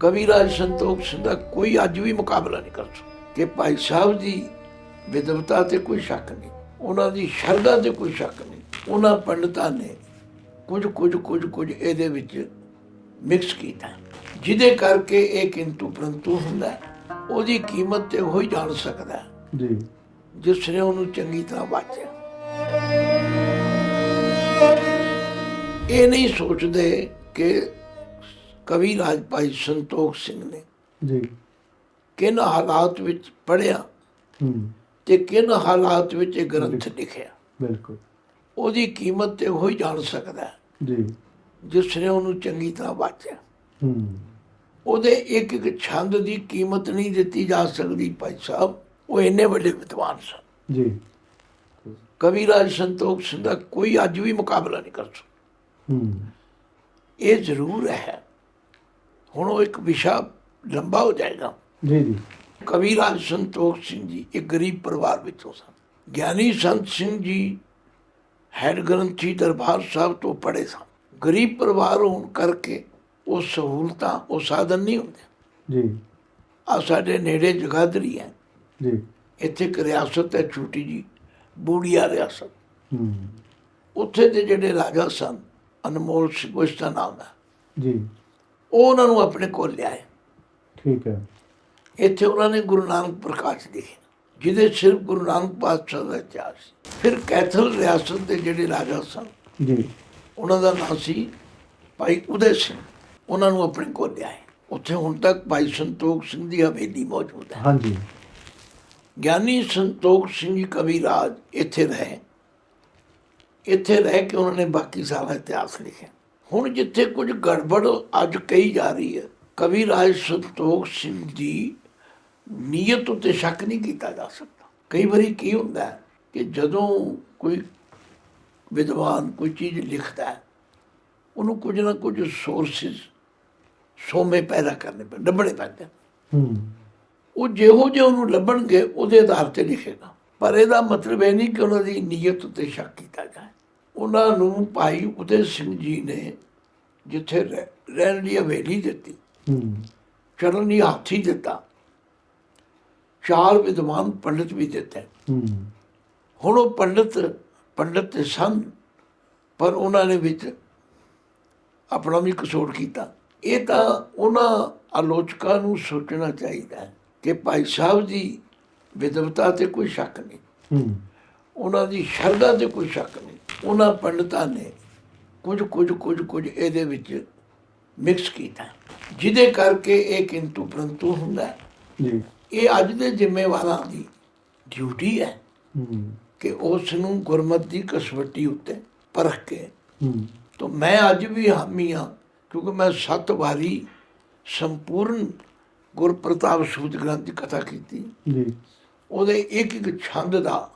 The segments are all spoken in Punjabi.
ਕਵੀਰਾਜ ਸੰਤੋਖ ਸਿੰਘ ਦਾ ਕੋਈ ਅੱਜ ਵੀ ਮੁਕਾਬਲਾ ਨਹੀਂ ਕਰ ਸਕਦਾ। ਕਿ ਭਾਈ ਸਾਹਿਬ ਦੀ ਵਿਦਵਤਾ ਤੇ ਕੋਈ ਸ਼ੱਕ ਨਹੀਂ ਉਹਨਾਂ ਦੀ ਸ਼ਰਧਾ ਤੇ ਕੋਈ ਸ਼ੱਕ ਨਹੀਂ ਉਹਨਾਂ ਪੰਡਤਾਂ ਨੇ ਕੁਝ ਕੁਝ ਕੁਝ ਕੁਝ ਇਹਦੇ ਵਿੱਚ ਮਿਕਸ ਕੀਤਾ। ਜਿਹਦੇ ਕਰਕੇ ਇਹ ਕਿੰਤੂ ਪ੍ਰੰਤੂ ਹੁੰਦਾ। ਉਹਦੀ ਕੀਮਤ ਤੇ ਉਹ ਹੀ ਜਾਣ ਸਕਦਾ ਜੀ। ਜਿਸ ਨੇ ਉਹਨੂੰ ਚੰਗੀ ਤਰ੍ਹਾਂ ਵਾਚਿਆ। ਇਹ ਨਹੀਂ ਸੋਚਦੇ ਕਿ ਕਵੀ ਰਾਜ ਭਾਈ ਸੰਤੋਖ ਸਿੰਘ ਨੇ ਜੀ। ਕਿਨ ਹਾਲਾਤ ਵਿੱਚ ਪੜਿਆ ਤੇ ਕਿਨ ਹਾਲਾਤ ਵਿੱਚ ਇਹ ਗ੍ਰੰਥ ਲਿਖਿਆ? ਬਿਲਕੁਲ। ਉਹਦੀ ਕੀਮਤ ਤੇ ਉਹ ਹੀ ਜਾਣ ਸਕਦਾ ਜੀ। ਜਿਸ ਨੇ ਉਹਨੂੰ ਚੰਗੀ ਤਰ੍ਹਾਂ ਵਾਚਿਆ। ਉਹਦੇ ਇੱਕ ਇੱਕ ਛੰਦ ਦੀ ਕੀਮਤ ਨਹੀਂ ਦਿੱਤੀ ਜਾ ਸਕਦੀ ਭਾਈ ਸਾਹਿਬ। ਉਹ ਇੰਨੇ ਵੱਡੇ ਵਿਦਵਾਨ ਸਨ। ਜੀ। ਕਵੀ ਰਾਜ ਸੰਤੋਖ ਸਿੰਘ ਦਾ ਕੋਈ ਅੱਜ ਵੀ ਮੁਕਾਬਲਾ ਨਹੀਂ ਕਰ ਸਕਦਾ। ਹੂੰ। ਇਹ ਜ਼ਰੂਰ ਹੈ ਹੁਣ ਉਹ ਇੱਕ ਵਿਸ਼ਾ ਲੰਬਾ ਹੋ ਜਾਏਗਾ। ਜੀ ਜੀ। ਕਵੀ ਰਾਜ ਸੰਤੋਖ ਸਿੰਘ ਜੀ ਇੱਕ ਗਰੀਬ ਪਰਿਵਾਰ ਵਿੱਚੋਂ ਸਨ। ਗਿਆਨੀ ਸੰਤ ਸਿੰਘ ਜੀ ਹੈਡ ਗ੍ਰੰਥੀ ਦਰਬਾਰ ਸਾਹਿਬ ਤੋਂ ਪੜ੍ਹੇ ਸਨ। ਗਰੀਬ ਪਰਿਵਾਰ ਹੋਣ ਕਰਕੇ ਉਹ ਸਹੂਲਤਾਂ ਉਹ ਸਾਧਨ ਨਹੀਂ ਹੁੰਦੇ। ਜੀ। ਆ ਸਾਡੇ ਨੇੜੇ ਜਗਾਦਰੀ ਹੈ। ਜੀ। ਇੱਥੇ ਇੱਕ ਰਿਆਸਤ ਹੈ ਛੋਟੀ ਜੀ ਬੂੜੀਆ ਰਿਆਸਤ। ਹੂੰ। ਉੱਥੇ ਦੇ ਜਿਹੜੇ ਰਾਜਾ ਸਨ ਅਨਮੋਲ ਸਿੰਘ ਉਸ ਦਾ ਨਾਮ ਹੈ। ਜੀ। ਉਹ ਉਹਨਾਂ ਨੂੰ ਆਪਣੇ ਕੋਲ ਲਿਆਏ। ਠੀਕ ਹੈ। ਇੱਥੇ ਉਹਨਾਂ ਨੇ ਗੁਰੂ ਨਾਨਕ ਪ੍ਰਕਾਸ਼ ਲਿਖੇ ਜਿਹਦੇ ਸਿਰਫ ਗੁਰੂ ਨਾਨਕ ਪਾਤਸ਼ਾਹ ਦਾ ਇਤਿਹਾਸ ਸੀ। ਫਿਰ ਕੈਥਲ ਰਿਆਸਤ ਦੇ ਜਿਹੜੇ ਰਾਜਾ ਸਨ ਜੀ। ਉਹਨਾਂ ਦਾ ਨਾਮ ਸੀ ਭਾਈ ਉਦੈ ਸਿੰਘ। ਉਹਨਾਂ ਨੂੰ ਆਪਣੇ ਕੋਲ ਲਿਆਏ। ਉੱਥੇ ਹੁਣ ਤੱਕ ਭਾਈ ਸੰਤੋਖ ਸਿੰਘ ਦੀ ਹਵੇਲੀ ਮੌਜੂਦ ਹੈ। ਹਾਂਜੀ। ਗਿਆਨੀ ਸੰਤੋਖ ਸਿੰਘ ਜੀ ਕਵੀਰਾਜ ਇੱਥੇ ਰਹੇ। ਇੱਥੇ ਰਹਿ ਕੇ ਉਹਨਾਂ ਨੇ ਬਾਕੀ ਸਾਰਾ ਇਤਿਹਾਸ ਲਿਖਿਆ। ਹੁਣ ਜਿੱਥੇ ਕੁਝ ਗੜਬੜ ਅੱਜ ਕਹੀ ਜਾ ਰਹੀ ਹੈ ਕਵੀਰਾਜ ਸੰਤੋਖ ਸਿੰਘ ਦੀ ਨੀਅਤ ਉੱਤੇ ਸ਼ੱਕ ਨਹੀਂ ਕੀਤਾ ਜਾ ਸਕਦਾ। ਕਈ ਵਾਰੀ ਕੀ ਹੁੰਦਾ ਕਿ ਜਦੋਂ ਕੋਈ ਵਿਦਵਾਨ ਕੋਈ ਚੀਜ਼ ਲਿਖਦਾ ਹੈ ਉਹਨੂੰ ਕੁਝ ਨਾ ਕੁਝ ਸੋਰਸਿਸ ਸੋਮੇ ਪੈਦਾ ਕਰਨੇ ਪੈਂਦੇ ਲੱਭਣੇ ਪੈਂਦੇ। ਹੂੰ। ਉਹ ਜਿਹੋ ਜਿਹੇ ਉਹਨੂੰ ਲੱਭਣਗੇ ਉਹਦੇ ਆਧਾਰ ਤੇ ਲਿਖੇਗਾ। ਪਰ ਇਹਦਾ ਮਤਲਬ ਇਹ ਨਹੀਂ ਕਿ ਉਹਨਾਂ ਦੀ ਨੀਅਤ ਉੱਤੇ ਸ਼ੱਕ ਕੀਤਾ ਜਾਏ। ਉਹਨਾਂ ਨੂੰ ਭਾਈ ਉਦੈ ਸਿੰਘ ਜੀ ਨੇ ਜਿੱਥੇ ਰਹਿ- ਰਹਿਣ ਲਈ ਹਵੇਲੀ ਦਿੱਤੀ। ਹੂੰ। ਚਰਨ ਲਈ ਹਾਥੀ ਦਿੱਤਾ। ਚਾਰ ਵਿਦਵਾਨ ਪੰਡਿਤ ਵੀ ਦਿੱਤੇ। ਹੂੰ। ਹੁਣ ਉਹ ਪੰਡਿਤ ਪੰਡਿਤ ਤੇ ਸਨ ਪਰ ਉਹਨਾਂ ਨੇ ਵਿੱਚ ਆਪਣਾ ਵੀ ਕਸੂਰ ਕੀਤਾ। ਇਹ ਤਾਂ ਉਹਨਾਂ ਆਲੋਚਕਾਂ ਨੂੰ ਸੋਚਣਾ ਚਾਹੀਦਾ ਹੈ ਕਿ ਭਾਈ ਸਾਹਿਬ ਦੀ ਵਿਦਵਤਾ ਤੇ ਕੋਈ ਸ਼ੱਕ ਨਹੀਂ। ਹੂੰ। ਉਹਨਾਂ ਦੀ ਸ਼ਰਧਾ ਤੇ ਕੋਈ ਸ਼ੱਕ ਨਹੀਂ। ਉਹਨਾਂ ਪੰਡਤਾਂ ਨੇ ਕੁਝ ਕੁਝ ਕੁਝ ਕੁਝ ਇਹਦੇ ਵਿੱਚ ਮਿਕਸ ਕੀਤਾ। ਜਿਹਦੇ ਕਰਕੇ ਇਹ ਕਿੰਤੂ ਪ੍ਰੰਤੂ ਹੁੰਦਾ। ਜੀ। ਇਹ ਅੱਜ ਦੇ ਜ਼ਿੰਮੇਵਾਰਾਂ ਦੀ ਡਿਊਟੀ ਹੈ ਕਿ ਉਸ ਨੂੰ ਗੁਰਮਤ ਦੀ ਕਸਵੱਟੀ ਉੱਤੇ ਪਰਖ ਕੇ। ਤਾਂ ਮੈਂ ਅੱਜ ਵੀ ਹਾਮੀ ਹਾਂ ਕਿਉਂਕਿ ਮੈਂ ਸੱਤ ਵਾਰੀ ਸੰਪੂਰਨ ਗੁਰਪ੍ਰਤਾਪ ਸੂਤ ਗ੍ਰੰਥ ਦੀ ਕਥਾ ਕੀਤੀ। ਜੀ। ਉਹਦੇ ਇੱਕ ਇੱਕ ਛੰਦ ਦਾ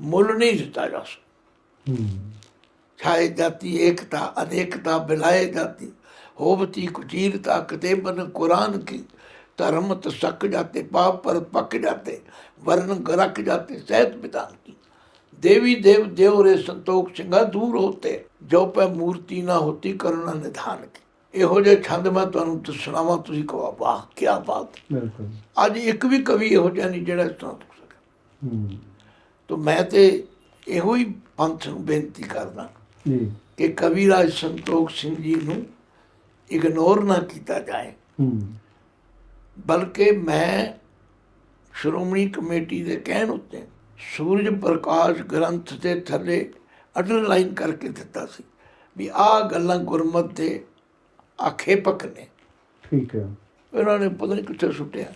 ਮੁੱਲ ਨਹੀਂ ਦਿੱਤਾ ਜਾ ਸਕਦਾ ਹੂੰ ਛਾਏ ਜਾਤੀ ਏਕਤਾ ਅਨੇਕਤਾ ਬਿਲਾਏ ਜਾਤੀ ਹੋਵਤੀ ਕੁਚੀਰਤਾ ਕਤੇਬਨ ਕੁਰਾਨ ਕੀ ਧਰਮ ਤਸਕ ਜਾਤੇ ਪਾਪ पर पक जाते वर्ण गरक जाते सहत विधान की देवी देव देव रे संतोख सिंगा दूर होते ਜੋ ਪੈ ਮੂਰਤੀ ਨਾ ਹੋਤੀ ਕਰੁਣਾ ਨਿਧਾਨ ਕੀ ਇਹੋ ਜਿਹੇ ਛੰਦ ਮੈਂ ਤੁਹਾਨੂੰ ਤੇ ਸੁਣਾਵਾਂ ਤੁਸੀਂ ਕਹੋ ਵਾਹ ਕੀ ਬਾਤ ਬਿਲਕੁਲ ਅੱਜ ਇੱਕ ਵੀ ਕਵੀ ਇਹੋ ਜਿਹਾ ਨਹੀਂ ਜਿਹੜਾ ਇਸ ਤਰ੍ਹਾਂ ਤੁਰ ਸਕੇ ਹੂੰ ਤਾਂ ਮੈਂ ਤੇ ਇਹੋ ਹੀ ਪੰਥ ਨੂੰ ਬੇਨਤੀ ਕਰਦਾ ਜੀ। ਕਿ ਕਵੀਰਾਜ ਸੰਤੋਖ ਸਿੰਘ ਜੀ ਨੂੰ ਇਗਨੋਰ ਨਾ ਕੀਤਾ ਜਾਏ। ਬਲਕਿ ਮੈਂ ਸ਼੍ਰੋਮਣੀ ਕਮੇਟੀ ਦੇ ਕਹਿਣ ਉੱਤੇ ਸੂਰਜ ਪ੍ਰਕਾਸ਼ ਗ੍ਰੰਥ ਦੇ ਥੱਲੇ ਅੰਡਰਲਾਈਨ ਕਰਕੇ ਦਿੱਤਾ ਸੀ ਵੀ ਆਹ ਗੱਲਾਂ ਗੁਰਮਤ ਦੇ ਆਖੇਪਕ ਨੇ। ਠੀਕ ਹੈ। ਇਹਨਾਂ ਨੇ ਪਤਾ ਨਹੀਂ ਕਿੱਥੇ ਸੁੱਟਿਆ।